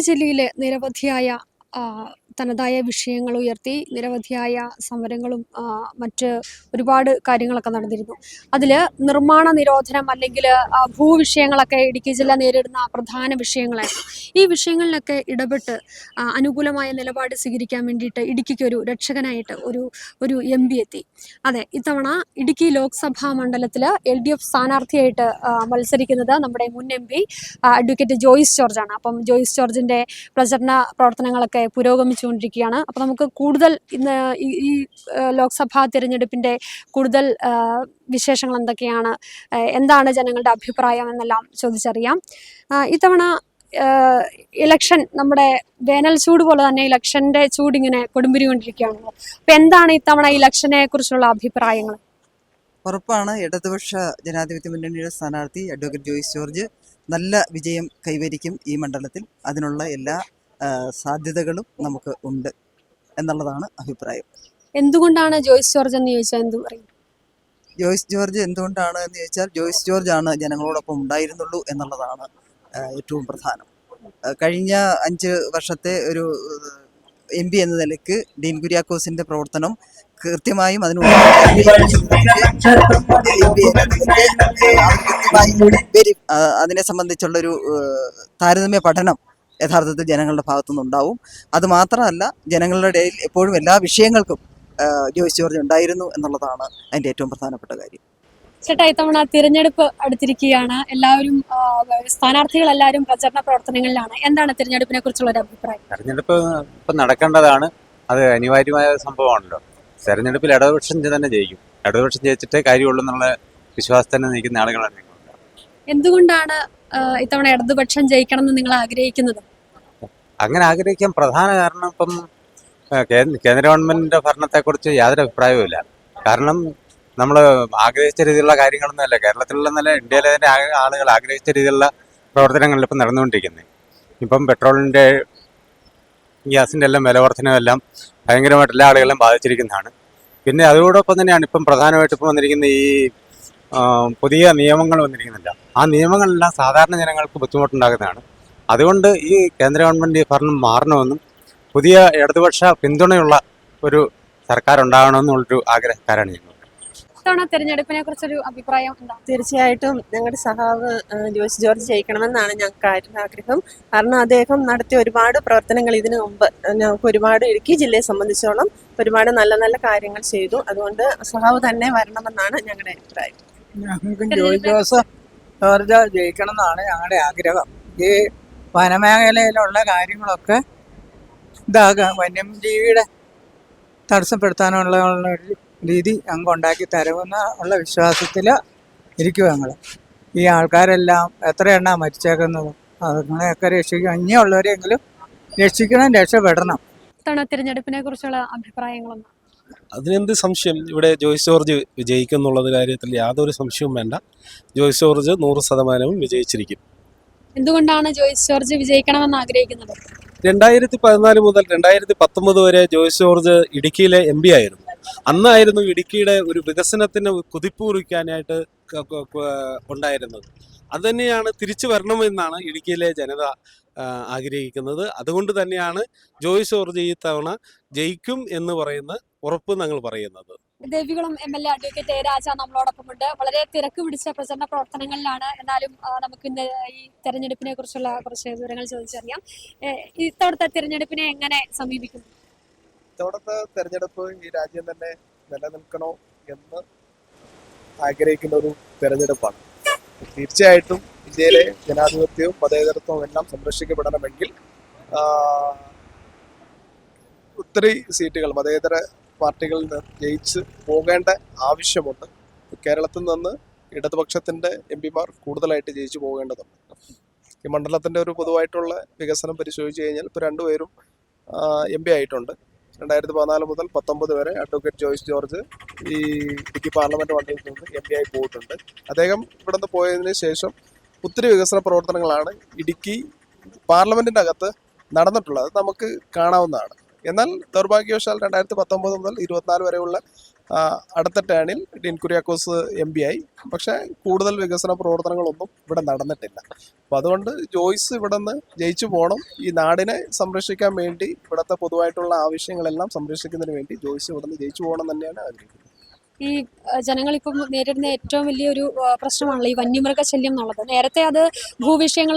ജില്ലയിലെ നിരവധിയായ തനതായ വിഷയങ്ങൾ ഉയർത്തി നിരവധിയായ സമരങ്ങളും മറ്റ് ഒരുപാട് കാര്യങ്ങളൊക്കെ നടന്നിരുന്നു. അതിൽ നിർമ്മാണ നിരോധനം അല്ലെങ്കിൽ ഭൂവിഷയങ്ങളൊക്കെ ഇടുക്കി ജില്ല നേരിടുന്ന പ്രധാന വിഷയങ്ങളായിരുന്നു. ഈ വിഷയങ്ങളിലൊക്കെ ഇടപെട്ട് അനുകൂലമായ നിലപാട് സ്വീകരിക്കാൻ വേണ്ടിയിട്ട് ഇടുക്കിക്ക് ഒരു രക്ഷകനായിട്ട് ഒരു ഒരു എം പി എത്തി. അതെ ഇത്തവണ ഇടുക്കി ലോക്സഭാ മണ്ഡലത്തിൽ എൽ ഡി എഫ് സ്ഥാനാർത്ഥിയായിട്ട് മത്സരിക്കുന്നത് നമ്മുടെ മുൻ എം പി അഡ്വക്കേറ്റ് ജോയിസ് ജോർജാണ്. അപ്പം ജോയിസ് ജോർജിന്റെ പ്രചരണ പ്രവർത്തനങ്ങളൊക്കെ പുരോഗമിച്ചുകൊണ്ടിരിക്കുകയാണ് അപ്പോൾ നമുക്ക് കൂടുതൽ ഇന്ന് ഈ ലോക്സഭാ തിരഞ്ഞെടുപ്പിന്റെ കൂടുതൽ വിശേഷങ്ങൾ എന്തൊക്കെയാണ്? എന്താണ് ജനങ്ങളുടെ അഭിപ്രായം എന്നെല്ലാം ചോദിച്ചറിയാം. ഇത്തവണ ഇലക്ഷൻ നമ്മുടെ വേനൽ ചൂട് പോലെ തന്നെ ഇലക്ഷന്റെ ചൂട് ഇങ്ങനെ കൊടുമ്പിരി കൊണ്ടിരിക്കുകയാണല്ലോ അപ്പൊ എന്താണ് ഇത്തവണ ഇലക്ഷനെ കുറിച്ചുള്ള അഭിപ്രായങ്ങൾ ഉറപ്പാണ്. ഇടതുപക്ഷ ജനാധിപത്യ മുന്നണിയുടെ സ്ഥാനാർത്ഥി അഡ്വക്കേറ്റ് ജോയിസ് ജോർജ് നല്ല വിജയം കൈവരിക്കും ഈ മണ്ഡലത്തിൽ. അതിനുള്ള എല്ലാ സാധ്യതകളും നമുക്ക് ഉണ്ട് എന്നുള്ളതാണ് അഭിപ്രായം. എന്തുകൊണ്ടാണ് ജോയ്സ് ജോർജ് എന്ന് ചോദിച്ചാൽ എന്ത് പറയും? ജോയ്സ് ജോർജ് എന്തുകൊണ്ടാണ് എന്ന് ചോദിച്ചാൽ ജോയ്സ് ജോർജ് ആണ് ജനങ്ങളോടൊപ്പം ഉണ്ടായിരുന്നുള്ളൂ എന്നുള്ളതാണ് ഏറ്റവും പ്രധാനം. കഴിഞ്ഞ അഞ്ച് വർഷത്തെ ഒരു എം പി എന്ന നിലയ്ക്ക് ഡീൻ കുര്യാക്കോസിന്റെ പ്രവർത്തനം കൃത്യമായും അതിന് അതിനെ സംബന്ധിച്ചുള്ളൊരു താരതമ്യ പഠനം യഥാർത്ഥത്തിൽ ജനങ്ങളുടെ ഭാഗത്തുനിന്ന് ഉണ്ടാവും. അതുമാത്രമല്ല ജനങ്ങളുടെ ഇടയിൽ എപ്പോഴും എല്ലാ വിഷയങ്ങൾക്കും ജോയിസ് ജോർജ് ഉണ്ടായിരുന്നു എന്നുള്ളതാണ് അതിന്റെ ഏറ്റവും പ്രധാനപ്പെട്ട കാര്യം. ചേട്ടാ ഇത്തവണ തിരഞ്ഞെടുപ്പ് അടുത്തിരിക്കുകയാണ്. എല്ലാവരും സ്ഥാനാർത്ഥികൾ എല്ലാവരും പ്രചരണ പ്രവർത്തനങ്ങളിലാണ്. എന്താണ് തിരഞ്ഞെടുപ്പിനെ കുറിച്ചുള്ള ഒരു അഭിപ്രായം? തിരഞ്ഞെടുപ്പ് ഇപ്പം നടക്കേണ്ടതാണ്. അത് അനിവാര്യമായ സംഭവമാണല്ലോ. തെരഞ്ഞെടുപ്പിൽ ഇടതുപക്ഷം തന്നെ ജയിക്കും. ഇടതുപക്ഷം ജയിച്ചിട്ടേ കാര്യമുള്ളൂ എന്നുള്ള വിശ്വാസത്തിൽ നിൽക്കുന്ന ആളുകളാണ് എന്തുകൊണ്ടാണ് ഇത്തവണ ഇടതുപക്ഷം ജയിക്കണം എന്ന് നിങ്ങൾ ആഗ്രഹിക്കുന്നത്? അങ്ങനെ ആഗ്രഹിക്കാൻ പ്രധാന കാരണം ഇപ്പം കേന്ദ്ര ഗവൺമെന്റിന്റെ ഭരണത്തെക്കുറിച്ച് യാതൊരു അഭിപ്രായവുമില്ല കാരണം നമ്മൾ ആഗ്രഹിച്ച രീതിയിലുള്ള കാര്യങ്ങളൊന്നും അല്ല. കേരളത്തിലുള്ള നല്ല ഇന്ത്യയിലെ തന്നെ ആളുകൾ ആഗ്രഹിച്ച രീതിയിലുള്ള പ്രവർത്തനങ്ങളിൽ ഇപ്പം നടന്നുകൊണ്ടിരിക്കുന്നത് ഇപ്പം പെട്രോളിന്റെ ഗ്യാസിന്റെ എല്ലാം വില വർധനമെല്ലാം ഭയങ്കരമായിട്ട് എല്ലാ ആളുകളെയും ബാധിച്ചിരിക്കുന്നതാണ്. പിന്നെ അതോടൊപ്പം തന്നെയാണ് ഇപ്പം പ്രധാനമായിട്ട് ഇപ്പം വന്നിരിക്കുന്ന ഈ പുതിയ നിയമങ്ങൾ വന്നിരിക്കുന്നില്ല. ആ നിയമങ്ങളെല്ലാം സാധാരണ ജനങ്ങൾക്ക് ബുദ്ധിമുട്ടുണ്ടാകുന്നതാണ് അതുകൊണ്ട് ഈ കേന്ദ്ര ഗവൺമെന്റ് ഭരണം മാറണമെന്നും പുതിയ ഇടതുപക്ഷ പിന്തുണയുള്ള ഒരു സർക്കാർ ഉണ്ടാകണമെന്നുള്ളൊരു ആഗ്രഹക്കാരാണ് ഞങ്ങൾ. ഇത്തവണ തിരഞ്ഞെടുപ്പിനെ കുറിച്ചൊരു അഭിപ്രായം എന്താ? തീർച്ചയായിട്ടും ഞങ്ങളുടെ സഹാവ് ജോസ് ജോർജ് ജയിക്കണമെന്നാണ് ഞങ്ങൾക്ക് ആഗ്രഹം. കാരണം അദ്ദേഹം നടത്തിയ ഒരുപാട് പ്രവർത്തനങ്ങൾ ഇതിനു മുമ്പ് ഞങ്ങൾക്ക് ഒരുപാട് ഇടുക്കി ജില്ലയെ സംബന്ധിച്ചോളം ഒരുപാട് നല്ല നല്ല കാര്യങ്ങൾ ചെയ്തു. അതുകൊണ്ട് സഹാവ് തന്നെ വരണമെന്നാണ് ഞങ്ങളുടെ അഭിപ്രായം. ഞങ്ങൾക്കും ജോയി ജോസ് ജോർജ് ജയിക്കണം എന്നാണ് ഞങ്ങളുടെ ആഗ്രഹം. ഈ വനമേഖലയിലുള്ള കാര്യങ്ങളൊക്കെ ഇതാകാം. വന്യജീവിയുടെ തടസ്സപ്പെടുത്താനുള്ള ഒരു രീതി അങ്ങ് ഉണ്ടാക്കി തരുമെന്ന ഉള്ള വിശ്വാസത്തിൽ ഇരിക്കും ഞങ്ങൾ ഈ ആൾക്കാരെല്ലാം എത്ര എണ്ണ മരിച്ചേക്കുന്നത്? അതുങ്ങളെയൊക്കെ രക്ഷിക്കും ഇനിയുള്ളവരെങ്കിലും രക്ഷിക്കണം രക്ഷപ്പെടണം. തിരഞ്ഞെടുപ്പിനെ കുറിച്ചുള്ള അഭിപ്രായങ്ങളൊന്നും? അതിനെന്ത് സംശയം? ഇവിടെ ജോയ്സ് ജോർജ് വിജയിക്കും എന്നുള്ളത് കാര്യത്തിൽ യാതൊരു സംശയവും വേണ്ട. ജോയ്സ് ജോർജ് നൂറ് ശതമാനവും വിജയിച്ചിരിക്കും. എന്തുകൊണ്ടാണ് ജോയിസ് ജോർജ് വിജയിക്കണമെന്ന് ആഗ്രഹിക്കുന്നത്? രണ്ടായിരത്തി പതിനാല് മുതൽ രണ്ടായിരത്തി പത്തൊമ്പത് വരെ ജോയ്സ് ജോർജ് ഇടുക്കിയിലെ എം പി ആയിരുന്നു. അന്നായിരുന്നു ഇടുക്കിയുടെ ഒരു വികസനത്തിന് കുതിപ്പ് കുറിക്കാനായിട്ട് ക- ക- ക- ഉണ്ടായിരുന്നത്. അത് തന്നെയാണ് തിരിച്ചു വരണമെന്നാണ് ഇടുക്കിയിലെ ജനത ആഗ്രഹിക്കുന്നത്. അതുകൊണ്ട് തന്നെയാണ് ജോയ്സ് ജോർജ് ഈ തവണ ജയിക്കും എന്ന് പറയുന്ന ഉറപ്പ് ഞങ്ങൾ പറയുന്നത്. Devikulam M L A advocate A Raja നമ്മളോടൊപ്പമുണ്ട് വളരെ തിരക്ക് പിടിച്ച പ്രചരണ പ്രവർത്തനങ്ങളിലാണ്. എന്നാലും നമുക്ക് ഇന്ന് ഈ തെരഞ്ഞെടുപ്പിനെ കുറിച്ചുള്ള കുറച്ച് വിവരങ്ങൾ ചോദിച്ചറിയാം. ഇത്തവണത്തെ തിരഞ്ഞെടുപ്പിനെ എങ്ങനെ സമീപിക്കുന്നു? ഇത്തവണത്തെ തെരഞ്ഞെടുപ്പ് ഈ രാജ്യം തന്നെ നിലനിൽക്കണോ എന്ന് ആഗ്രഹിക്കുന്ന ഒരു തെരഞ്ഞെടുപ്പാണ്. തീർച്ചയായിട്ടും ഇന്ത്യയിലെ ജനാധിപത്യവും മതേതരത്വവും എല്ലാം സംരക്ഷിക്കപ്പെടണമെങ്കിൽ ഒത്തിരി സീറ്റുകൾ മതേതര പാർട്ടികളിൽ ജയിച്ച് പോകേണ്ട ആവശ്യമുണ്ട്. കേരളത്തിൽ നിന്ന് ഇടതുപക്ഷത്തിന്റെ എം പിമാർ കൂടുതലായിട്ട് ജയിച്ചു പോകേണ്ടതുണ്ട്. ഈ മണ്ഡലത്തിന്റെ ഒരു പൊതുവായിട്ടുള്ള വികസനം പരിശോധിച്ച് കഴിഞ്ഞാൽ ഇപ്പോൾ രണ്ടുപേരും എം പി ആയിട്ടുണ്ട്. രണ്ടായിരത്തി പതിനാല് മുതൽ പത്തൊമ്പത് വരെ അഡ്വക്കേറ്റ് ജോയിസ് ജോർജ് ഈ ഇടുക്കി പാർലമെന്റ് മണ്ഡലത്തിൽ നിന്ന് എം പി ആയി പോയിട്ടുണ്ട്. അദ്ദേഹം ഇവിടെ നിന്ന് പോയതിന് ശേഷം ഒത്തിരി വികസന പ്രവർത്തനങ്ങളാണ് ഇടുക്കി പാർലമെന്റിന്റെ അകത്ത് നടന്നിട്ടുള്ളത്. നമുക്ക് കാണാവുന്നതാണ്. എന്നാൽ ദൗർഭാഗ്യവശാൽ രണ്ടായിരത്തി പത്തൊമ്പത് മുതൽ ഇരുപത്തിനാല് വരെയുള്ള അടുത്ത ടേണിൽ ഡീൻ കുര്യാക്കോസ് എം പി ആയി. പക്ഷേ കൂടുതൽ വികസന പ്രവർത്തനങ്ങളൊന്നും ഇവിടെ നടന്നിട്ടില്ല. അപ്പം അതുകൊണ്ട് ജോയ്സ് ഇവിടെ നിന്ന് ജയിച്ചു പോകണം ഈ നാടിനെ സംരക്ഷിക്കാൻ വേണ്ടി ഇവിടുത്തെ പൊതുവായിട്ടുള്ള ആവശ്യങ്ങളെല്ലാം സംരക്ഷിക്കുന്നതിന് വേണ്ടി ജോയ്സ് ഇവിടെ നിന്ന് ജയിച്ചു പോകണം തന്നെയാണ് ആഗ്രഹിക്കുന്നത്. ഈ ജനങ്ങളിപ്പം നേരിടുന്ന ഏറ്റവും വലിയൊരു പ്രശ്നമാണല്ലോ ഈ വന്യമൃഗ ശല്യം എന്നുള്ളത്. നേരത്തെ അത് ഭൂവിഷയങ്ങൾ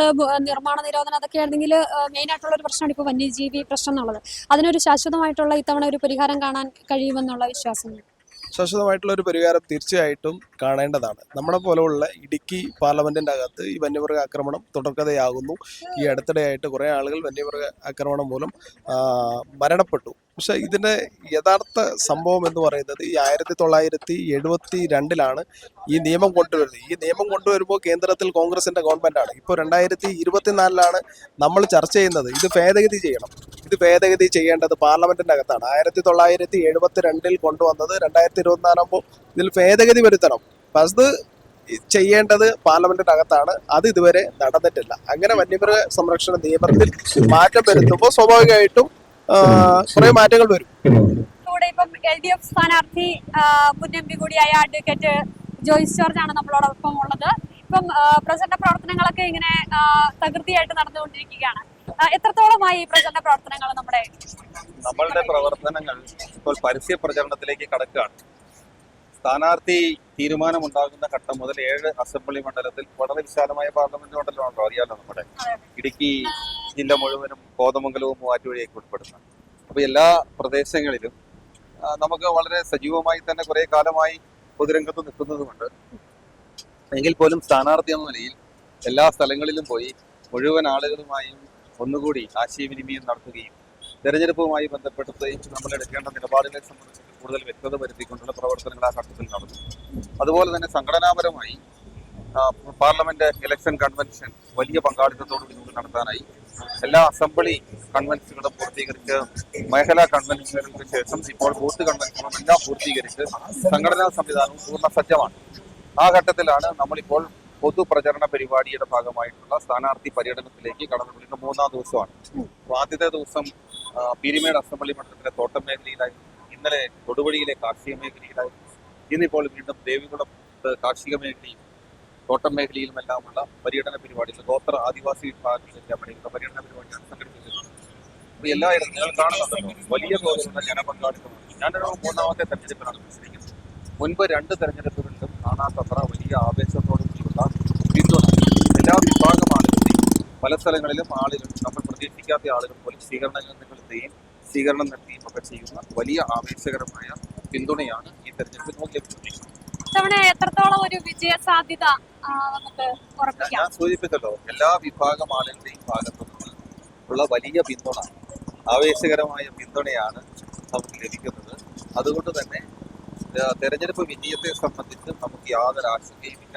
നിർമ്മാണ നിരോധനം അതൊക്കെ ആയിരുന്നെങ്കിൽ മെയിൻ ആയിട്ടുള്ള ഒരു പ്രശ്നമാണ് ഇപ്പോൾ വന്യജീവി പ്രശ്നം എന്നുള്ളത്. അതിനൊരു ശാശ്വതമായിട്ടുള്ള ഇത്തവണ ഒരു പരിഹാരം കാണാൻ കഴിയുമെന്നുള്ള വിശ്വാസം ശാശ്വതമായിട്ടുള്ള ഒരു പരിഹാരം തീർച്ചയായിട്ടും കാണേണ്ടതാണ്. നമ്മളെ പോലെയുള്ള ഇടുക്കി പാർലമെന്റിന്റെ അകത്ത് ഈ വന്യമൃഗ ആക്രമണം തുടർക്കഥയാകുന്നു. ഈ അടുത്തിടെയായിട്ട് കുറേ ആളുകൾ വന്യമൃഗ ആക്രമണം മൂലം മരണപ്പെട്ടു. പക്ഷെ ഇതിന്റെ യഥാർത്ഥ സംഭവം എന്ന് പറയുന്നത് ഈ ആയിരത്തി തൊള്ളായിരത്തി എഴുപത്തി രണ്ടിലാണ് ഈ നിയമം കൊണ്ടുവരുന്നത്. ഈ നിയമം കൊണ്ടുവരുമ്പോൾ കേന്ദ്രത്തിൽ കോൺഗ്രസിന്റെ ഗവൺമെന്റാണ് ഇപ്പോൾ രണ്ടായിരത്തി ഇരുപത്തിനാലിലാണ് നമ്മൾ ചർച്ച ചെയ്യുന്നത്. ഇത് ഭേദഗതി ചെയ്യണം. ഇത് ഭേദഗതി ചെയ്യേണ്ടത് പാർലമെന്റിന്റെ അകത്താണ്. ആയിരത്തി തൊള്ളായിരത്തി എഴുപത്തി രണ്ടിൽ കൊണ്ടുവന്നത് രണ്ടായിരത്തി ഇരുപത്തിനാലാകുമ്പോൾ ഇതിൽ ഭേദഗതി വരുത്തണം. അത് ചെയ്യേണ്ടത് പാർലമെന്റിന്റെ അകത്താണ്. അത് ഇതുവരെ നടന്നിട്ടില്ല. അങ്ങനെ വന്യമൃഗ സംരക്ഷണ നിയമത്തിൽ മാറ്റം വരുത്തുമ്പോൾ സ്വാഭാവികമായിട്ടും കുറെ മാറ്റങ്ങൾ വരും. കൂടെ ഇപ്പം എൽ ഡി എഫ് സ്ഥാനാർത്ഥി മുൻ എം പി കൂടിയായ അഡ്വക്കേറ്റ് ജോയിസ് ജോർജ് ആണ് നമ്മളോടൊപ്പം ഉള്ളത്. ഇപ്പം പ്രചരണ പ്രവർത്തനങ്ങളൊക്കെ ഇങ്ങനെ തകൃതിയായിട്ട് നടന്നുകൊണ്ടിരിക്കുകയാണ്. എത്രത്തോളമായി ഈ പ്രചരണ പ്രവർത്തനങ്ങൾ നമ്മുടെ നമ്മളുടെ പ്രവർത്തനങ്ങൾ ഇപ്പോൾ പരസ്യ പ്രചരണത്തിലേക്ക് കടക്കുകയാണ്. സ്ഥാനാർത്ഥി തീരുമാനമുണ്ടാകുന്ന ഘട്ടം മുതൽ ഏഴ് അസംബ്ലി മണ്ഡലത്തിൽ വളരെ വിശാലമായ പാർലമെന്റ് മണ്ഡലമാണല്ലോ അറിയാലോ നമ്മുടെ ഇടുക്കി ജില്ല മുഴുവനും. കോതമംഗലവും മൂവാറ്റുപുഴയൊക്കെ ഉൾപ്പെടുന്ന. അപ്പൊ എല്ലാ പ്രദേശങ്ങളിലും നമുക്ക് വളരെ സജീവമായി തന്നെ കുറേ കാലമായി പൊതുരംഗത്ത് നിൽക്കുന്നതുകൊണ്ട് എങ്കിൽ പോലും സ്ഥാനാർത്ഥി എന്ന നിലയിൽ എല്ലാ സ്ഥലങ്ങളിലും പോയി മുഴുവൻ ആളുകളുമായും ഒന്നുകൂടി ആശയവിനിമയം നടത്തുകയും തെരഞ്ഞെടുപ്പുമായി ബന്ധപ്പെടുത്തി നമ്മൾ എടുക്കേണ്ട നിലപാടുകളെ സംബന്ധിച്ച് കൂടുതൽ വ്യക്തത വരുത്തിക്കൊണ്ടുള്ള പ്രവർത്തനങ്ങൾ ആ ഘട്ടത്തിൽ നടന്നു. അതുപോലെ തന്നെ സംഘടനാപരമായി പാർലമെന്റ് ഇലക്ഷൻ കൺവെൻഷൻ വലിയ പങ്കാളിത്തത്തോടുകൂടി നടത്താനായി എല്ലാ അസംബ്ലി കൺവെൻഷനുകളും പൂർത്തീകരിച്ച് മേഖലാ കൺവെൻഷനുകൾക്ക് ശേഷം ഇപ്പോൾ ബൂത്ത് കൺവെൻഷനും എല്ലാം പൂർത്തീകരിച്ച് സംഘടനാ സംവിധാനവും പൂർണ സജ്ജമാണ്. ആ ഘട്ടത്തിലാണ് നമ്മളിപ്പോൾ പൊതുപ്രചരണ പരിപാടിയുടെ ഭാഗമായിട്ടുള്ള സ്ഥാനാർത്ഥി പര്യടനത്തിലേക്ക് കടന്നു വരുന്ന മൂന്നാം ദിവസമാണ്. ആദ്യത്തെ ദിവസം പിരിമേട് അസംബ്ലി മണ്ഡലത്തിലെ തോട്ടം മേഖലയിലായി ഇന്നലെ തൊടുപുഴയിലെ കാർഷിക മേഖലയിലായി ഇന്നിപ്പോൾ വീണ്ടും ദേവികുളം കാർഷിക മേഖലയും തോട്ടം മേഖലയിലുമെല്ലാമുള്ള പര്യടന പരിപാടികൾ. ഗോത്ര ആദിവാസി വിഭാഗങ്ങളിലെല്ലാം അടങ്ങിയുള്ള പര്യടന പരിപാടിയാണ് സംഘടിപ്പിച്ചിട്ടുള്ളത് അപ്പോൾ എല്ലായിടത്തും നിങ്ങൾ കാണുന്നുണ്ടല്ലോ വലിയ തോതിലുള്ള ജനപങ്കാളിത്തമാണ്. ഞാനൊരു മൂന്നാമത്തെ തെരഞ്ഞെടുപ്പിലാണ് മത്സരിക്കുന്നത് മുൻപ് രണ്ട് തെരഞ്ഞെടുപ്പുകളിലും കാണാത്തത്ര വലിയ ആവേശത്തോടുകൂടിയുള്ള പിന്തുണ എല്ലാ വിഭാഗം ആളുകളുടെയും പല സ്ഥലങ്ങളിലും ആളുകൾ നമ്മൾ പ്രതീക്ഷിക്കാത്ത ആളുകൾ പോലും സ്വീകരണങ്ങൾ നിങ്ങളെത്തുകയും സ്വീകരണം നൽകുകയും ഒക്കെ ചെയ്യുന്ന വലിയ ആവേശകരമായ പിന്തുണയാണ് ഈ തെരഞ്ഞെടുപ്പിൽ ലഭിച്ചിരിക്കുന്നത് ഇത്തവണ എത്രത്തോളം ഒരു വിജയ സാധ്യത നമുക്ക് ഉറപ്പിക്കാം? സൂചിപ്പിച്ചല്ലോ എല്ലാ വിഭാഗം ആളുകളുടെയും ഭാഗത്തു ഉള്ള വലിയ പിന്തുണ ആവേശകരമായ പിന്തുണയാണ് നമുക്ക് ലഭിക്കുന്നത്. അതുകൊണ്ട് തന്നെ തെരഞ്ഞെടുപ്പ് വിജയത്തെ സംബന്ധിച്ച് നമുക്ക് യാതൊരു ആശങ്കയുമില്ല.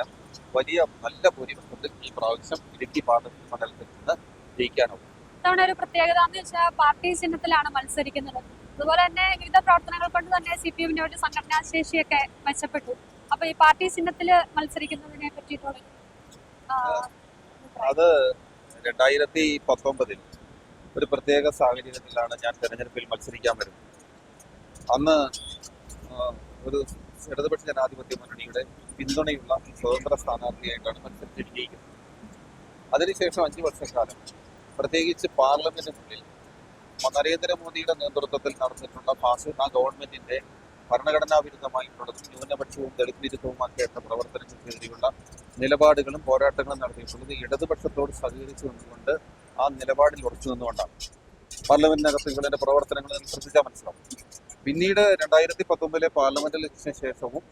വലിയ നല്ല ഭൂരിപക്ഷത്തിൽ ഈ പ്രാവശ്യം ഇടുക്കി പാർലമെന്റ് മണ്ഡലത്തിൽ നിന്ന് ജയിക്കാനാവും ഇത്തവണ ഒരു പ്രത്യേകത എന്ന് വെച്ചാൽ പാർട്ടി ചിഹ്നത്തിലാണ് മത്സരിക്കുന്നത്. അതുപോലെ തന്നെ വിവിധ പ്രവർത്തനങ്ങൾ കൊണ്ട് തന്നെ സി പി എമ്മിന്റെ ഒരു സംഘടനാ ശേഷിയൊക്കെ മെച്ചപ്പെട്ടു. അപ്പൊ ഈ പാർട്ടി ചിഹ്നത്തിൽ മത്സരിക്കുന്നതിനെ പറ്റിയിട്ടുള്ള അത് രണ്ടായിരത്തി പത്തൊമ്പതിൽ ഒരു പ്രത്യേക സാഹചര്യത്തിലാണ് ഞാൻ തെരഞ്ഞെടുപ്പിൽ മത്സരിക്കാൻ വരുന്നത്. അന്ന് ഒരു ഇടതുപക്ഷ ജനാധിപത്യ മുന്നണിയുടെ പിന്തുണയുള്ള സ്വതന്ത്ര സ്ഥാനാർത്ഥിയായിട്ടാണ് മത്സരിച്ച് വിജയിക്കുന്നത് അതിനുശേഷം അഞ്ചു വർഷക്കാലം പ്രത്യേകിച്ച് പാർലമെന്റിനുള്ളിൽ നരേന്ദ്രമോദിയുടെ നേതൃത്വത്തിൽ നടന്നിട്ടുള്ള ഫാസിസ ഗവൺമെന്റിന്റെ ഭരണഘടനാ വിരുദ്ധമായിട്ടുള്ളതും ന്യൂനപക്ഷവും ദളിത് വിരുദ്ധവുമാക്കിയിട്ടുള്ള പ്രവർത്തനങ്ങൾക്കെതിരെയുള്ള നിലപാടുകളും പോരാട്ടങ്ങളും നടത്തിയിട്ടുള്ളത് ഇടതുപക്ഷത്തോട് സഹകരിച്ചു നിന്നുകൊണ്ട് ആ നിലപാടിൽ ഉറച്ചു നിന്നുകൊണ്ടാണ്. പാർലമെന്റിനകത്ത് ഇവരുടെ പ്രവർത്തനങ്ങൾ നിങ്ങൾ ശ്രദ്ധിച്ചാൽ മനസ്സിലാവും. പിന്നീട് രണ്ടായിരത്തി പത്തൊമ്പതിലെ പാർലമെന്റ് ഇലക്ഷന് ശേഷവും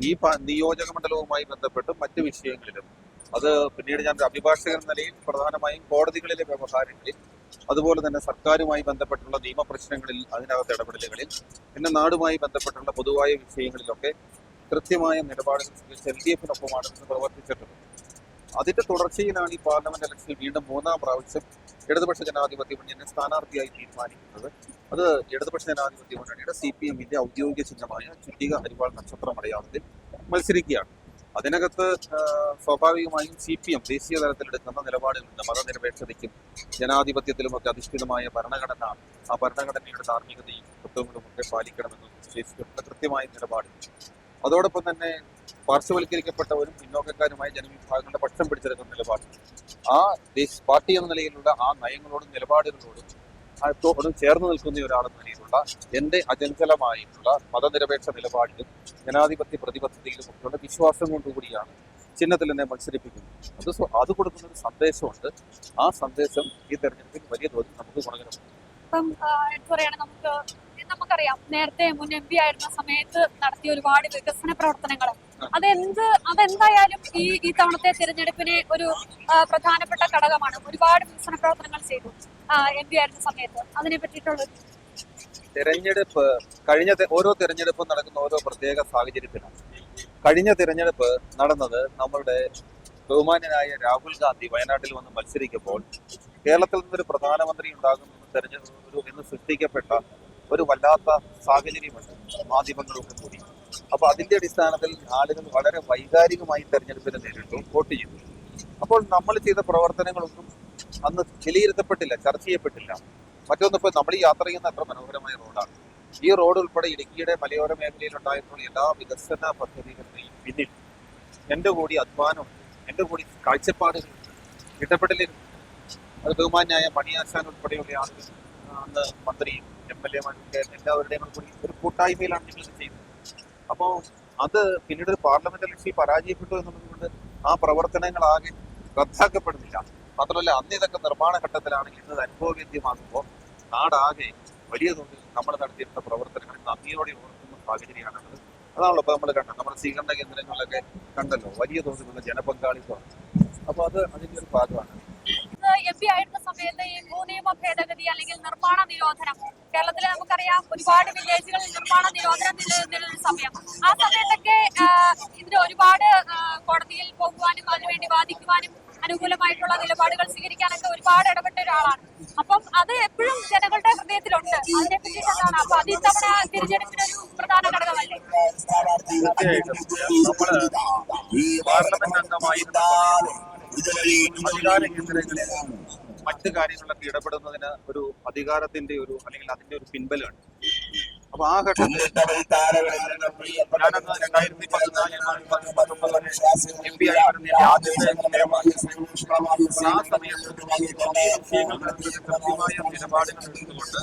ഈ നിയോജക മണ്ഡലവുമായി ബന്ധപ്പെട്ട് മറ്റു വിഷയങ്ങളിലും അത് പിന്നീട് ഞാൻ അഭിഭാഷകൻ നിലയിൽ പ്രധാനമായും കോടതികളിലെ വ്യവഹാരങ്ങളിൽ അതുപോലെ തന്നെ സർക്കാരുമായി ബന്ധപ്പെട്ടുള്ള നിയമപ്രശ്നങ്ങളിൽ അതിനകത്ത് ഇടപെടലുകളിൽ പിന്നെ നാടുമായി ബന്ധപ്പെട്ടുള്ള പൊതുവായ വിഷയങ്ങളിലൊക്കെ കൃത്യമായ നിലപാടുകൾ എൽ ഡി എഫിനൊപ്പമാണ് പ്രവർത്തിച്ചിട്ടുള്ളത്. അതിന്റെ തുടർച്ചയിലാണ് ഈ പാർലമെന്റ് ഇലക്ഷനിൽ വീണ്ടും മൂന്നാം പ്രാവശ്യം ഇടതുപക്ഷ ജനാധിപത്യ മുന്നണിയെ സ്ഥാനാർത്ഥിയായി തീരുമാനിക്കുന്നത്. അത് ഇടതുപക്ഷ ജനാധിപത്യ മുന്നണിയുടെ സി പി എമ്മിന്റെ ഔദ്യോഗിക ചിഹ്നമായ ചുറ്റിക ഹരിവാൾ നക്ഷത്രം അടയാളത്തിൽ മത്സരിക്കുകയാണ്. അതിനകത്ത് സ്വാഭാവികമായും സി പി എം ദേശീയ തലത്തിലെടുക്കുന്ന നിലപാടുകളുണ്ട്. മതനിരപേക്ഷതയ്ക്കും ജനാധിപത്യത്തിലും ഒക്കെ അധിഷ്ഠിതമായ ഭരണഘടന ആ ഭരണഘടനയുടെ ധാർമ്മികതയും തത്വങ്ങളും ഒക്കെ പാലിക്കണമെന്ന് ഉദ്ദേശിച്ചിട്ടുള്ള കൃത്യമായ നിലപാട്. അതോടൊപ്പം തന്നെ പാർശ്വവൽക്കരിക്കപ്പെട്ടവരും പിന്നോക്കക്കാരുമായ ജനവിഭാഗങ്ങളുടെ പക്ഷം പിടിച്ചെടുക്കുന്ന നിലപാട്. ആ പാർട്ടി എന്ന നിലയിലുള്ള ആ നയങ്ങളോടും നിലപാടുകളോടും അതോടും ചേർന്ന് നിൽക്കുന്ന ഒരാളെന്ന നിലയിലുള്ള എന്റെ അചഞ്ചലമായിട്ടുള്ള മതനിരപേക്ഷ നിലപാടിലും ജനാധിപത്യ പ്രതിബദ്ധതയിലും ഒക്കെയുള്ള വിശ്വാസം കൊണ്ടുകൂടിയാണ് ചിഹ്നത്തിൽ എന്നെ മത്സരിപ്പിക്കുന്നത്. അത് അത് കൊടുക്കുന്ന ഒരു സന്ദേശമുണ്ട്. ആ സന്ദേശം ഈ തെരഞ്ഞെടുപ്പിൽ വലിയ തോതിൽ നമുക്ക് ഗുണകരമാണ്. ഇപ്പം എടുത്തു നമുക്ക് നമുക്കറിയാം. നേരത്തെ മുൻ എം പി ആയിരുന്ന സമയത്ത് നടത്തിയ ഒരുപാട് വികസന പ്രവർത്തനങ്ങൾ അതെന്ത് അതെന്തായാലും ഈ ഈ തവണത്തെ തിരഞ്ഞെടുപ്പിനെ ഒരു പ്രധാനപ്പെട്ട ഘടകമാണ്. ഒരുപാട് വികസന പ്രവർത്തനങ്ങൾ ചെയ്തു. എം പി ആയിരുന്ന സമയത്ത് അതിനെ പറ്റിയിട്ടുള്ള തെരഞ്ഞെടുപ്പ് കഴിഞ്ഞ ഓരോ തെരഞ്ഞെടുപ്പും നടക്കുന്ന ഓരോ പ്രത്യേക സാഹചര്യത്തിലാണ്. കഴിഞ്ഞ തിരഞ്ഞെടുപ്പ് നടന്നത് നമ്മളുടെ ബഹുമാന്യനായ രാഹുൽ ഗാന്ധി വയനാട്ടിൽ വന്ന് മത്സരിക്കുമ്പോൾ കേരളത്തിൽ നിന്നൊരു പ്രധാനമന്ത്രി ഉണ്ടാകുന്ന തെരഞ്ഞെടുപ്പ് എന്ന് സൃഷ്ടിക്കപ്പെട്ട ഒരു വല്ലാത്ത സാഹചര്യമുണ്ട് മാധ്യമങ്ങളൊക്കെ കൂടി. അപ്പൊ അതിന്റെ അടിസ്ഥാനത്തിൽ ആളുകൾ വളരെ വൈകാരികമായി തെരഞ്ഞെടുപ്പിനെ നേരിട്ടു വോട്ട് ചെയ്തു. അപ്പോൾ നമ്മൾ ചെയ്ത പ്രവർത്തനങ്ങളൊന്നും അന്ന് വിലയിരുത്തപ്പെട്ടില്ല ചർച്ച ചെയ്യപ്പെട്ടില്ല. മറ്റൊന്ന് ഇപ്പോൾ നമ്മൾ ഈ യാത്ര ചെയ്യുന്ന അത്ര മനോഹരമായ റോഡാണ്. ഈ റോഡ് ഉൾപ്പെടെ ഇടുക്കിയുടെ മലയോര മേഖലയിൽ ഉണ്ടായിട്ടുള്ള എല്ലാ വികസന പദ്ധതികളുടെയും പിന്നിൽ എന്റെ കൂടി അധ്വാനം എന്റെ കൂടി കാഴ്ചപ്പാടുകളുണ്ട് ഇടപെടലുകൾ അത് ബഹുമാനായ മണിയാശാൻ ഉൾപ്പെടെയുള്ള ആളുകൾ അന്ന് മന്ത്രിയും എം എൽ എമാരൊക്കെ എല്ലാവരുടെയും കൂടി ഒരു കൂട്ടായ്മയിലാണ് നിങ്ങൾ ചെയ്യുന്നത്. അപ്പോൾ അത് പിന്നീട് ഒരു പാർലമെന്റ് ഇലക്ഷൻ പരാജയപ്പെട്ടു എന്നുള്ളത് കൊണ്ട് ആ പ്രവർത്തനങ്ങളാകെ റദ്ദാക്കപ്പെടുന്നില്ല. മാത്രമല്ല അന്ന് ഇതൊക്കെ നിർമ്മാണ ഘട്ടത്തിലാണെങ്കിൽ ഇന്ന് അനുഭവവേദ്യമാകുമ്പോൾ നാടാകെ വലിയ തോതിൽ നമ്മൾ നടത്തിയിരുന്ന പ്രവർത്തനങ്ങൾ നന്ദിയോടെ ഓർക്കുന്ന സാഹചര്യമാണുള്ളത്. അതാണല്ലോ ഇപ്പൊ നമ്മൾ കണ്ടത്. നമ്മുടെ സ്വീകരണ കേന്ദ്രങ്ങളിലൊക്കെ കണ്ടല്ലോ വലിയ തോതിലുള്ള ജനപങ്കാളിത്തമാണ് അപ്പൊ അത് അതിന്റെ ഒരു ഭാഗമാണ്. എം പി ആയിരുന്ന സമയത്ത് ഈ ഭൂനിയമ ഭേദഗതി അല്ലെങ്കിൽ നിർമ്മാണ നിരോധനം കേരളത്തിൽ നമുക്കറിയാം ഒരുപാട് വില്ലേജുകളിൽ നിർമ്മാണ നിരോധനം നിലനിന്നിരുന്ന സമയം. ആ സമയത്തൊക്കെ ഇതിന് ഒരുപാട് കോടതിയിൽ പോകുവാനും അതിനുവേണ്ടി വാദിക്കുവാനും അനുകൂലമായിട്ടുള്ള നിലപാടുകൾ സ്വീകരിക്കാനൊക്കെ ഒരുപാട് ഇടപെട്ട ഒരാളാണ്. അപ്പം അത് എപ്പോഴും ജനങ്ങളുടെ ഹൃദയത്തിലുണ്ട്. അതിനെ പറ്റിയിട്ടാണ് എന്താണ്? അപ്പൊ അത് ഇത്തവണ തിരഞ്ഞെടുപ്പിനൊരു പ്രധാന ഘടകമല്ലേ? ഈ പാർലമെന്റ് അംഗമായിരുന്ന അധികാര കേന്ദ്രങ്ങളിൽ മറ്റ് കാര്യങ്ങളിലൊക്കെ ഇടപെടുന്നതിന് ഒരു അധികാരത്തിന്റെ ഒരു അല്ലെങ്കിൽ അതിന്റെ ഒരു പിൻബലമുണ്ട്. അപ്പൊ ആ ഘട്ടത്തിൽ ഞാനന്ന് രണ്ടായിരത്തി പതിനാലിൽ എം പി ആയി വരുന്ന ആദ്യത്തെ അപ്പോൾ ആ സമയത്ത് ഈ വിഷയങ്ങൾക്ക് കൃത്യമായ നിലപാടുകൾ എടുത്തുകൊണ്ട്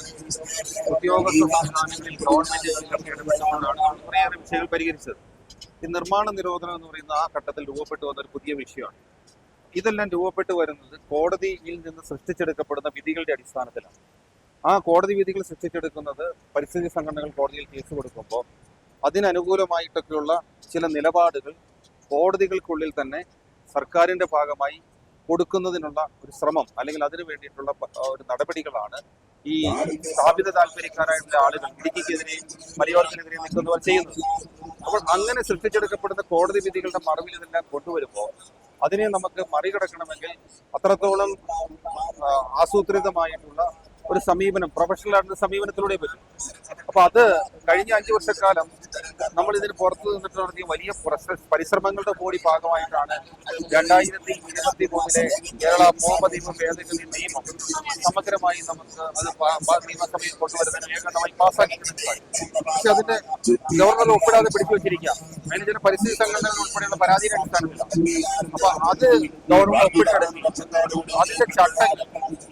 ഉദ്യോഗസ്ഥ സംസ്ഥാനങ്ങളിൽ ഗവൺമെന്റ് ഇടപെട്ടുകൊണ്ടാണ് നമ്മൾ കുറേയേറെ വിഷയങ്ങൾ പരിഹരിച്ചത്. ഈ നിർമ്മാണ നിരോധനം എന്ന് പറയുന്ന ആ ഘട്ടത്തിൽ രൂപപ്പെട്ടു വന്ന ഒരു പുതിയ വിഷയമാണ്. ഇതെല്ലാം രൂപപ്പെട്ടു വരുന്നത് കോടതിയിൽ നിന്ന് സൃഷ്ടിച്ചെടുക്കപ്പെടുന്ന വിധികളുടെ അടിസ്ഥാനത്തിലാണ്. ആ കോടതി വിധികൾ സൃഷ്ടിച്ചെടുക്കുന്നത് പരിസ്ഥിതി സംഘടനകൾ കോടതിയിൽ കേസ് കൊടുക്കുമ്പോൾ അതിനനുകൂലമായിട്ടൊക്കെയുള്ള ചില നിലപാടുകൾ കോടതികൾക്കുള്ളിൽ തന്നെ സർക്കാരിന്റെ ഭാഗമായി കൊടുക്കുന്നതിനുള്ള ഒരു ശ്രമം അല്ലെങ്കിൽ അതിനു വേണ്ടിയിട്ടുള്ള ഒരു നടപടികളാണ് ഈ സ്ഥാപിത താല്പര്യക്കാരായിട്ടുള്ള ആളുകൾ ഇടുക്കിക്കെതിരെയും മലയോരത്തിനെതിരെയും നിൽക്കുന്നവർ ചെയ്യുന്നത്. അപ്പോൾ അങ്ങനെ സൃഷ്ടിച്ചെടുക്കപ്പെടുന്ന കോടതി വിധികളുടെ മറവിൽ ഇതെല്ലാം കൊണ്ടുവരുമ്പോൾ അതിനെ നമുക്ക് മറികടക്കണമെങ്കിൽ അത്രത്തോളം ആസൂത്രിതമായിട്ടുള്ള ഒരു സമീപനം പ്രൊഫഷണൽ ആയിട്ടുള്ള സമീപനത്തിലൂടെ പറ്റും. അപ്പൊ അത് കഴിഞ്ഞ അഞ്ചു വർഷക്കാലം നമ്മൾ ഇതിന് പുറത്തു നിന്നിട്ട് നടത്തിയ വലിയ പരിശ്രമങ്ങളുടെ കൂടി ഭാഗമായിട്ടാണ് രണ്ടായിരത്തി ഇരുപത്തി മൂന്നിലെ കേരള ഭൂപതിമ ഭേദഗതി നിയമം സമഗ്രമായി നമുക്ക് അത് നിയമസഭയിൽ കൊണ്ടുവരുന്നതിന് ഏകണ്ഠമായി പാസ്സാക്കിയിട്ടുണ്ടായി പക്ഷെ അതിന്റെ ഗവർണർ ഒപ്പിടാതെ പിടിച്ചു വെച്ചിരിക്കാം അതിന് ചില പരിസ്ഥിതി സംഘടനകൾ ഉൾപ്പെടെയുള്ള പരാതിയുടെ അടിസ്ഥാനമില്ല അപ്പൊ അത് ഗവർണർ ഒപ്പിട്ടെടുക്കും അതിന്റെ ചട്ടങ്ങൾ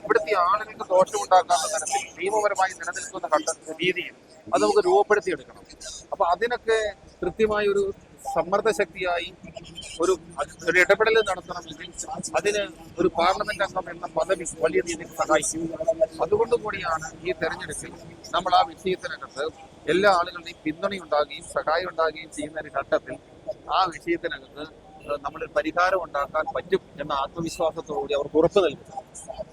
ഇവിടുത്തെ ആളുകൾക്ക് ദോഷമുണ്ടാക്കാവുന്ന തരത്തിൽ നിയമപരമായി നിലനിൽക്കുന്ന രീതിയിൽ അത് നമുക്ക് രൂപപ്പെടുത്തിയെടുക്കണം. അപ്പൊ അതിനൊക്കെ കൃത്യമായ ഒരു സമ്മർദ്ദ ശക്തിയായി ഒരു ഒരു ഇടപെടൽ നടത്തണമെങ്കിൽ അതിന് ഒരു പാർലമെന്റ് അംഗം എന്ന പദവി വലിയ രീതിയിൽ സഹായിക്കും. അതുകൊണ്ട് കൂടിയാണ് ഈ തെരഞ്ഞെടുപ്പിൽ നമ്മൾ ആ വിഷയത്തിനകത്ത് എല്ലാ ആളുകളുടെയും പിന്തുണയുണ്ടാകുകയും സഹായം ഉണ്ടാകുകയും ചെയ്യുന്ന ഒരു ഘട്ടത്തിൽ ആ വിഷയത്തിനകത്ത് നമ്മളൊരു പരിഹാരം ഉണ്ടാക്കാൻ പറ്റും എന്ന ആത്മവിശ്വാസത്തോടുകൂടി അവർക്ക് ഉറപ്പ് നൽകുന്നു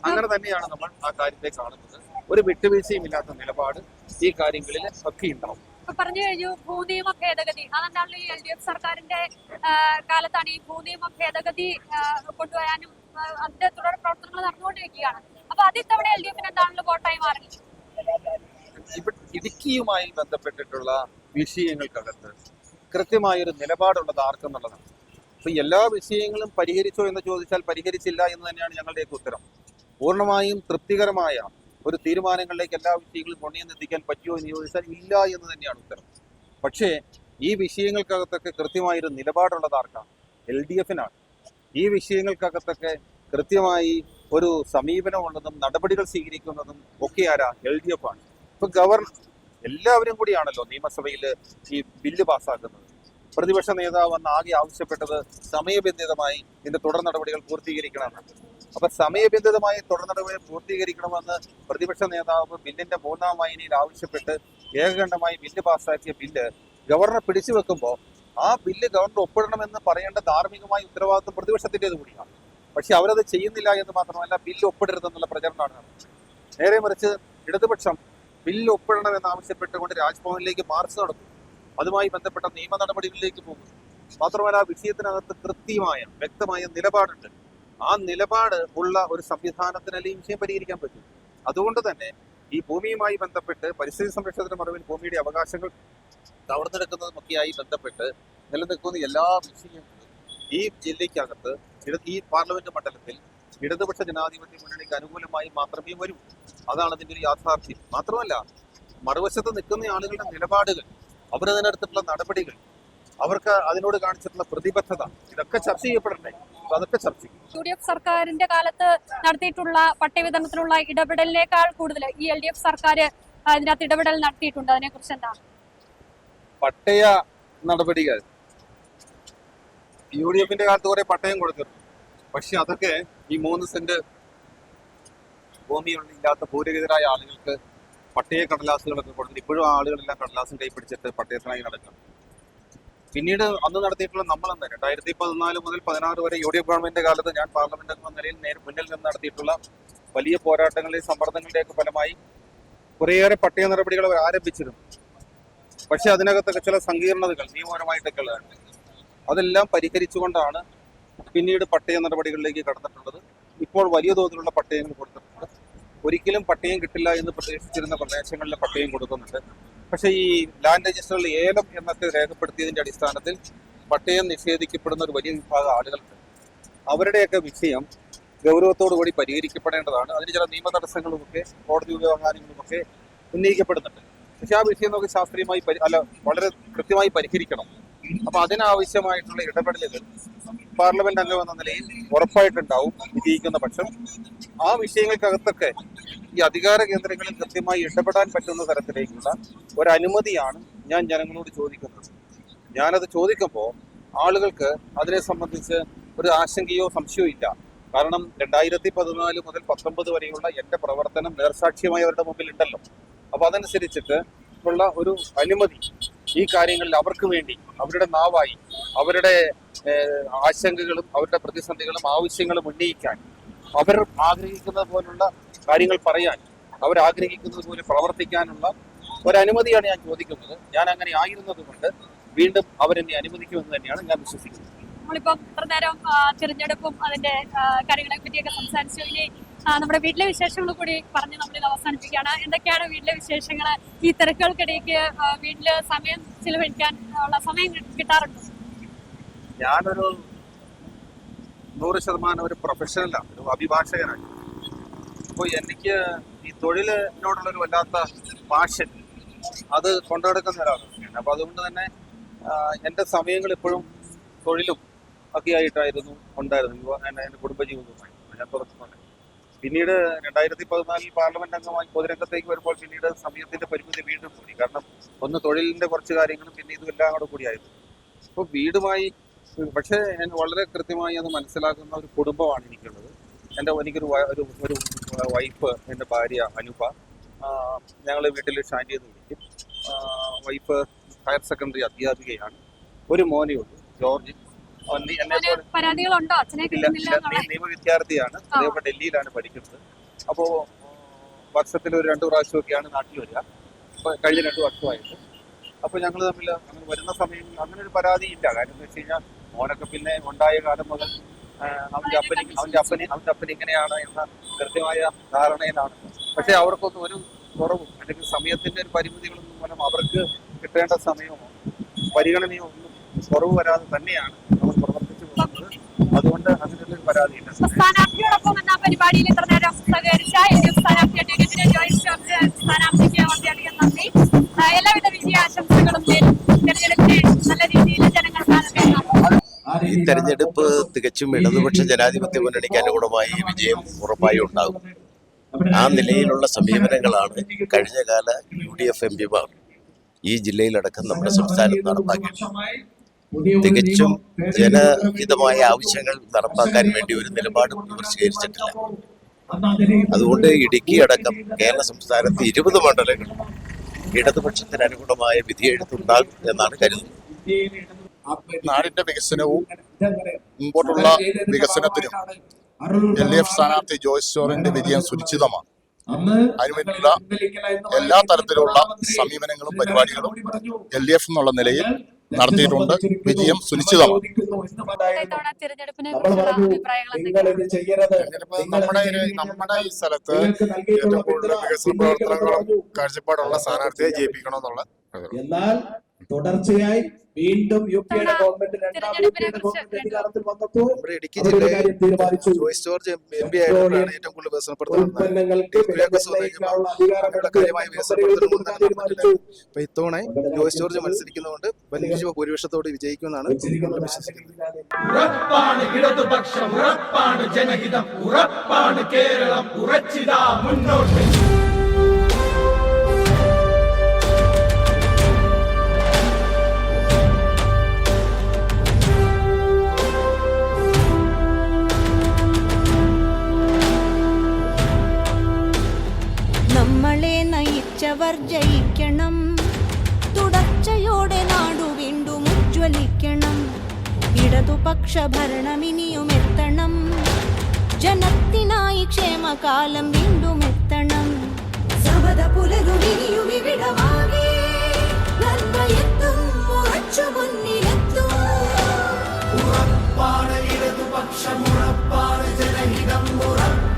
അങ്ങനെ തന്നെയാണ് നമ്മൾ ആ കാര്യത്തെ കാണുന്നത്. ഒരു വിട്ടുവീഴ്ചയും ഇല്ലാത്ത നിലപാട് ഈ കാര്യങ്ങളിൽ ഒക്കെ ഉണ്ടാവും പറഞ്ഞു കഴിഞ്ഞു ഭൂനിയമ ഭേദഗതി. അതെന്താണല്ലോ ഈ എൽ ഡി എഫ് സർക്കാരിന്റെ കാലത്താണ് ഈ ഭൂനിയമ ഭേദഗതി കൊണ്ടുവരാനും അതിന്റെ തുടർ പ്രവർത്തനങ്ങൾ നടന്നുകൊണ്ടിരിക്കുകയാണ്. അപ്പൊ അത് ഇത്തവണ എൽ ഡി എഫിന് എന്താണല്ലോ വോട്ടായി മാറി ഇടുക്കിയുമായി ബന്ധപ്പെട്ടിട്ടുള്ള വിഷയങ്ങൾക്കകത്ത് കൃത്യമായൊരു നിലപാടുള്ളത് ആർക്കെന്നുള്ളതാണ്. അപ്പൊ എല്ലാ വിഷയങ്ങളും പരിഹരിച്ചോ എന്ന് ചോദിച്ചാൽ പരിഹരിച്ചില്ല എന്ന് തന്നെയാണ് ഞങ്ങളുടെയൊക്കെ ഉത്തരം. പൂർണമായും തൃപ്തികരമായ ഒരു തീരുമാനങ്ങളിലേക്ക് എല്ലാ വിഷയങ്ങളും കൊണ്ടുവന്ന് എത്തിക്കാൻ പറ്റുമോ എന്ന് ചോദിച്ചാൽ ഇല്ല എന്ന് തന്നെയാണ് ഉത്തരം. പക്ഷേ ഈ വിഷയങ്ങൾക്കകത്തൊക്കെ കൃത്യമായൊരു നിലപാടുള്ളത് ആർക്കാണ്? എൽ ഡി എഫിനാണ്. ഈ വിഷയങ്ങൾക്കകത്തൊക്കെ കൃത്യമായി ഒരു സമീപനമുള്ളതും നടപടികൾ സ്വീകരിക്കുന്നതും ഒക്കെ ആരാ? എൽ ഡി എഫ് ആണ് ഇപ്പൊ ഗവർണർ എല്ലാവരും കൂടിയാണല്ലോ നിയമസഭയിൽ ഈ ബില്ല് പാസ്സാക്കുന്നത്. പ്രതിപക്ഷ നേതാവ് അന്ന് ആകെ ആവശ്യപ്പെട്ടത് സമയബന്ധിതമായി ഇതിന്റെ തുടർ നടപടികൾ പൂർത്തീകരിക്കണമെന്നാണ്. അപ്പൊ സമയബന്ധിതമായ തുടർ നടപടി പൂർത്തീകരിക്കണമെന്ന് പ്രതിപക്ഷ നേതാവ് ബില്ലിന്റെ മൂന്നാം വായനയിൽ ആവശ്യപ്പെട്ട് ഏകകണ്ഠമായി ബില്ല് പാസ്സാക്കിയ ബില്ല് ഗവർണർ പിടിച്ചു വെക്കുമ്പോൾ ആ ബില്ല് ഗവർണർ ഒപ്പിടണമെന്ന് പറയേണ്ട ധാർമ്മികമായ ഉത്തരവാദിത്വം പ്രതിപക്ഷത്തിന്റെത് കൂടിയാണ്. പക്ഷെ അവരത് ചെയ്യുന്നില്ല എന്ന് മാത്രമല്ല ബില്ല് ഒപ്പിടരുതെന്നുള്ള പ്രചരണമാണ് നേരെ മറിച്ച് ഇടതുപക്ഷം ബില്ല് ഒപ്പിടണമെന്ന് ആവശ്യപ്പെട്ടുകൊണ്ട് രാജ്ഭവനിലേക്ക് മാർച്ച് നടത്തും. അതുമായി ബന്ധപ്പെട്ട നിയമ നടപടികളിലേക്ക് പോകും. മാത്രമല്ല ആ വിഷയത്തിനകത്ത് കൃത്യമായ വ്യക്തമായ നിലപാടുണ്ട്. ആ നിലപാട് ഉള്ള ഒരു സംവിധാനത്തിനല്ലേ ഈ വിഷയം പരിഹരിക്കാൻ പറ്റും? അതുകൊണ്ട് തന്നെ ഈ ഭൂമിയുമായി ബന്ധപ്പെട്ട് പരിസ്ഥിതി സംരക്ഷണത്തിന് മറവിൽ ഭൂമിയുടെ അവകാശങ്ങൾ കവർന്നെടുക്കുന്നതുമൊക്കെയായി ബന്ധപ്പെട്ട് നിലനിൽക്കുന്ന എല്ലാ വിഷയങ്ങളും ഈ ജില്ലയ്ക്കകത്ത് ഈ പാർലമെന്റ് മണ്ഡലത്തിൽ ഇടതുപക്ഷ ജനാധിപത്യ മുന്നണിക്ക് അനുകൂലമായി മാത്രമേ വരൂ. അതാണ് അതിന്റെ ഒരു യാഥാർത്ഥ്യം. മാത്രമല്ല മറുവശത്ത് നിൽക്കുന്ന ആളുകളുടെ നിലപാടുകൾ അവരതിനടുത്തുള്ള നടപടികൾ അവർക്ക് അതിനോട് കാണിച്ചിട്ടുള്ള പ്രതിബദ്ധത. ഇതൊക്കെ ചർച്ച ചെയ്യപ്പെടണ്ടേ? അപ്പൊ അതൊക്കെ ചർച്ച ചെയ്യും. യു ഡി എഫ് സർക്കാരിന്റെ കാലത്ത് നടത്തിയിട്ടുള്ള പട്ടയവിതരണത്തിലുള്ള ഇടപെടലിനേക്കാൾ കൂടുതൽ ഈ എൽ ഡി എഫ് സർക്കാർ അതിനകത്ത് ഇടപെടൽ നടത്തിയിട്ടുണ്ട്. അതിനെ കുറിച്ച് എന്താ? പട്ടയ നടപടികൾ. യു ഡി എഫിന്റെ കാലത്ത് കുറെ പട്ടയം കൊടുത്തിരുന്നു. പക്ഷെ അതൊക്കെ ഈ മൂന്ന് സെന്റ് ഭൂമിയുള്ള ഇല്ലാത്ത ഭൂരഹിതരായ ആളുകൾക്ക് പട്ടയ കടലാസുകളൊക്കെ കൊടുത്തിട്ട് ഇപ്പോഴും ആളുകളെല്ലാം കടലാസും കൈപ്പിടിച്ചിട്ട് പട്ടയത്തിനായി നടക്കണം പിന്നീട് അന്ന് നടത്തിയിട്ടുള്ള നമ്മൾ തന്നെ രണ്ടായിരത്തി പതിനാല് മുതൽ പതിനാറ് വരെ യു ഡി എഫ് ഗവൺമെന്റിന്റെ കാലത്ത് ഞാൻ പാർലമെന്റ് എന്ന നിലയിൽ നേരെ മുന്നിൽ നിന്ന് നടത്തിയിട്ടുള്ള വലിയ പോരാട്ടങ്ങളുടെയും സമ്മർദ്ദങ്ങളുടെയൊക്കെ ഫലമായി കുറേയേറെ പട്ടിക നടപടികൾ അവർ ആരംഭിച്ചിരുന്നു. പക്ഷെ അതിനകത്തൊക്കെ ചില സങ്കീർണതകൾ നിയമപരമായിട്ടൊക്കെ ഉള്ളതാണ്. അതെല്ലാം പരിഹരിച്ചുകൊണ്ടാണ് പിന്നീട് പട്ടയ നടപടികളിലേക്ക് കടന്നിട്ടുള്ളത്. ഇപ്പോൾ വലിയ തോതിലുള്ള പട്ടയങ്ങൾ കൊടുത്തിട്ടുണ്ട്. ഒരിക്കലും പട്ടയം കിട്ടില്ല എന്ന് പ്രതീക്ഷിച്ചിരുന്ന പ്രദേശങ്ങളിലെ പട്ടയം കൊടുക്കുന്നുണ്ട്. പക്ഷേ ഈ ലാൻഡ് രജിസ്റ്ററിൽ ഏലം എന്നൊക്കെ രേഖപ്പെടുത്തിയതിന്റെ അടിസ്ഥാനത്തിൽ പട്ടയം നിഷേധിക്കപ്പെടുന്ന ഒരു വലിയ വിഭാഗം ആളുകളുണ്ട് അവരുടെയൊക്കെ വിഷയം ഗൗരവത്തോടു കൂടി പരിഹരിക്കപ്പെടേണ്ടതാണ്. അതിന് ചില നിയമ തടസ്സങ്ങളുമൊക്കെ കോടതി വ്യവഹാരങ്ങളുമൊക്കെ ഉന്നയിക്കപ്പെടുന്നുണ്ട്. പക്ഷെ ആ വിഷയം നമുക്ക് ശാസ്ത്രീയമായി അല്ല വളരെ കൃത്യമായി പരിഹരിക്കണം. അപ്പൊ അതിനാവശ്യമായിട്ടുള്ള ഇടപെടലുകൾ പാർലമെന്റ് അംഗം എന്ന നിലയിൽ ഉറപ്പായിട്ടുണ്ടാവും വിജയിക്കുന്ന പക്ഷം. ആ വിഷയങ്ങൾക്കകത്തൊക്കെ ഈ അധികാര കേന്ദ്രങ്ങളിൽ കൃത്യമായി ഇടപെടാൻ പറ്റുന്ന തരത്തിലേക്കുള്ള ഒരനുമതിയാണ് ഞാൻ ജനങ്ങളോട് ചോദിക്കുന്നത്. ഞാനത് ചോദിക്കുമ്പോൾ ആളുകൾക്ക് അതിനെ സംബന്ധിച്ച് ഒരു ആശങ്കയോ സംശയമോ ഇല്ല. കാരണം രണ്ടായിരത്തി പതിനാല് മുതൽ പത്തൊമ്പത് വരെയുള്ള എന്റെ പ്രവർത്തനം നേർസാക്ഷ്യമായി അവരുടെ മുമ്പിൽ ഉണ്ടല്ലോ അപ്പൊ അതനുസരിച്ചിട്ട് ഉള്ള ഒരു അനുമതി ഈ കാര്യങ്ങളിൽ അവർക്ക് വേണ്ടി അവരുടെ നാവായി അവരുടെ ആശങ്കകളും അവരുടെ പ്രതിസന്ധികളും ആവശ്യങ്ങളും ഉന്നയിക്കാൻ അവർ ആഗ്രഹിക്കുന്നത് പോലുള്ള കാര്യങ്ങൾ പറയാൻ അവരാഗ്രഹിക്കുന്നത് പോലെ പ്രവർത്തിക്കാനുള്ള ഒരനുമതിയാണ് ഞാൻ ചോദിക്കുന്നത്. ഞാൻ അങ്ങനെ ആയിരുന്നത് കൊണ്ട് വീണ്ടും അവരെന്നെ അനുവദിക്കുമെന്ന് തന്നെയാണ് ഞാൻ വിശ്വസിക്കുന്നത്. നമ്മളിപ്പോൾ ഇത്ര നേരം തിരഞ്ഞെടുപ്പും അതിന്റെ കാര്യങ്ങളെ പറ്റിയൊക്കെ സംസാരിച്ചു. ഇനി നമ്മുടെ വീട്ടിലെ വിശേഷങ്ങൾ കൂടി പറഞ്ഞ് നമ്മളിത് അവസാനിപ്പിക്കുകയാണ്. എന്തൊക്കെയാണ് വീട്ടിലെ വിശേഷങ്ങൾ ഈ തിരക്കുകൾക്കിടയ്ക്ക് വീട്ടിൽ സമയം ചിലവഴിക്കാൻ ഉള്ള സമയം കിട്ടാറുണ്ടോ? ഞാനൊരു നൂറ് ശതമാനം ഒരു പ്രൊഫഷണലാണ് ഒരു അഭിഭാഷകനാണ്. അപ്പോൾ എനിക്ക് ഈ തൊഴിലിനോടുള്ള ഒരു വല്ലാത്ത പാഷൻ അത് കൊണ്ടുനടക്കുന്ന ഒരാളാണ്. അപ്പോൾ അതുകൊണ്ട് തന്നെ എന്റെ സമയങ്ങൾ ഇപ്പോഴും തൊഴിലും ഒക്കെ ആയിട്ടായിരുന്നു ഉണ്ടായിരുന്നു എന്റെ എന്റെ കുടുംബജീവിതവുമായി ഞാൻ തുറന്നു പിന്നീട് രണ്ടായിരത്തി പതിനാലിൽ പാർലമെന്റ് അംഗമായി പൊതുരംഗത്തേക്ക് വരുമ്പോൾ പിന്നീട് സമയത്തിന്റെ പരിമിതി വീണ്ടും കൂടി. കാരണം ഒന്ന് തൊഴിലിന്റെ കുറച്ച് കാര്യങ്ങളും പിന്നെ ഇതും എല്ലാം കൂടെ കൂടിയായിരുന്നു അപ്പോൾ വീടുമായി പക്ഷേ വളരെ കൃത്യമായി അത് മനസ്സിലാക്കുന്ന ഒരു കുടുംബമാണ് എനിക്കുള്ളത്. എന്റെ എനിക്കൊരു ഒരു ഒരു വൈഫ് എന്റെ ഭാര്യ അനുപ. ഞങ്ങൾ വീട്ടിൽ ഷാൻഡി എന്ന് വിളിക്കും. വൈഫ് ഹയർ സെക്കൻഡറി അധ്യാപികയാണ്. ഒരു മോനേ ഉള്ളൂ ജോർജ്. നിയമ വിദ്യാർത്ഥിയാണ്. അതേപോലെ ഡൽഹിയിലാണ് പഠിക്കുന്നത്. അപ്പോൾ വർഷത്തിൽ ഒരു രണ്ടു പ്രാവശ്യമൊക്കെയാണ് നാട്ടിൽ വരിക. അപ്പോൾ കഴിഞ്ഞ രണ്ട് വർഷമായിട്ട്. അപ്പോൾ ഞങ്ങൾ തമ്മിൽ അങ്ങനെ വരുന്ന സമയം അങ്ങനെ ഒരു പരാതി ഇല്ല കാര്യം എന്ന് വെച്ച് കഴിഞ്ഞാൽ മോനൊക്കെ പിന്നെ ഉണ്ടായ കാലം മുതൽ അവന്റെ അപ്പന് അവന്റെ അപ്പന് അവന്റെ അപ്പൻ ഇങ്ങനെയാണ് എന്ന കൃത്യമായ ധാരണയിലാണ്. പക്ഷെ അവർക്കൊന്നും ഒരു കുറവും അല്ലെങ്കിൽ സമയത്തിന്റെ ഒരു പരിമിതികളൊന്നും മൂലം അവർക്ക് കിട്ടേണ്ട സമയമോ പരിഗണനയോ ഒന്നും കുറവ് വരാതെ തന്നെയാണ് അവർ പ്രവർത്തിച്ചു പോകുന്നത്. അതുകൊണ്ട് അതിനൊരു പരാതിയില്ല സ്ഥാനാർത്ഥിയോടൊപ്പം എന്ന പരിപാടിയിൽ ഇത്ര നേരം സഹകരിച്ച എൽ ഡി എഫ് സ്ഥാനാർത്ഥി അഡ്വക്കേറ്റിന് ജോയിസ് ജോർജ് സ്ഥാനാർത്ഥിക്ക് വളരെയധികം നന്ദി എല്ലാവിധ വിജയാശംസകളും തെരഞ്ഞെടുപ്പിനെ നല്ല രീതിയിൽ ജനങ്ങൾ കാണുകയാണ് ഈ തെരഞ്ഞെടുപ്പ് തികച്ചും ഇടതുപക്ഷ ജനാധിപത്യ മുന്നണിക്ക് അനുകൂലമായി വിജയം ഉറപ്പായി ഉണ്ടാകും. ആ നിലയിലുള്ള സമീപനങ്ങളാണ് കഴിഞ്ഞ കാല യു ഡി എഫ് എം പിമാർ ഈ ജില്ലയിലടക്കം നമ്മുടെ സംസ്ഥാനത്ത് നടപ്പാക്കിയത്. തികച്ചും ജനഹിതമായ ആവശ്യങ്ങൾ നടപ്പാക്കാൻ വേണ്ടി ഒരു നിലപാടും ഇവർ സ്വീകരിച്ചിട്ടില്ല. അതുകൊണ്ട് ഇടുക്കി അടക്കം കേരള സംസ്ഥാനത്ത് ഇരുപത് മണ്ഡലങ്ങൾ ഇടതുപക്ഷത്തിന് അനുകൂലമായ വിധിയെഴുത്തുണ്ടാകും എന്നാണ് കരുതുന്നത്. നാടിന്റെ വികസനവും മുമ്പോട്ടുള്ള വികസനത്തിനും എൽ ഡി എഫ് സ്ഥാനാർത്ഥി ജോയ്സ് ജോറിന്റെ വിജയം സുനിശ്ചിതമാണ്. അതിനുവേണ്ടിയുള്ള എല്ലാ തരത്തിലുള്ള സമീപനങ്ങളും പരിപാടികളും എൽ ഡി എഫ് എന്നുള്ള നിലയിൽ നടത്തിയിട്ടുണ്ട്. വിജയം സുനിശ്ചിതമാണ്. നമ്മുടെ ഈ- നമ്മുടെ ഈ സ്ഥലത്ത് ഏറ്റവും കൂടുതൽ വികസന പ്രവർത്തനങ്ങളും കാഴ്ചപ്പാടുള്ള സ്ഥാനാർത്ഥിയെ ജയിപ്പിക്കണമെന്നുള്ള എന്നാൽ തുടർച്ചയായി വീണ്ടും യു പിയുടെ ഗവൺമെന്റ് രണ്ടാം യു പിയുടെ ഗവൺമെന്റ് അധികാരത്തിൽ വന്നപ്പോൾ ജോയിസ് ജോർജ് എം പി ഏറ്റവും കൂടുതൽ ഇത്തവണ ജോയിസ് ജോർജ് മത്സരിക്കുന്നതുകൊണ്ട് വലിയ ഭൂരിപക്ഷത്തോട് വിജയിക്കുമെന്നാണ് വിശ്വസിക്കുന്നത്. ഉറപ്പാണ് ഇടതുപക്ഷം ഉറപ്പാണ് ജനഹിതം ഉറപ്പാണ് കേരളം. ഉറച്ചിതാ മുന്നോട്ട്. നമ്മളെ നയിച്ചവർ ജയിക്കണം. തുടർച്ചയോടെ നാടു വീണ്ടും ഉജ്ജ്വലിക്കണം. ഇടതുപക്ഷ ഭരണമിനിയും എത്തണം. ജനത്തിനായി ക്ഷേമകാലം വീണ്ടും എത്തണം. സമത ഇവിടമാകെ. നന്മയെത്തും ഉറച്ചു മുന്നിലെത്തും. ഉറപ്പാണ് ഇടതുപക്ഷം ഉറപ്പാണ് ജനഹിതം ഉറപ്പാണ്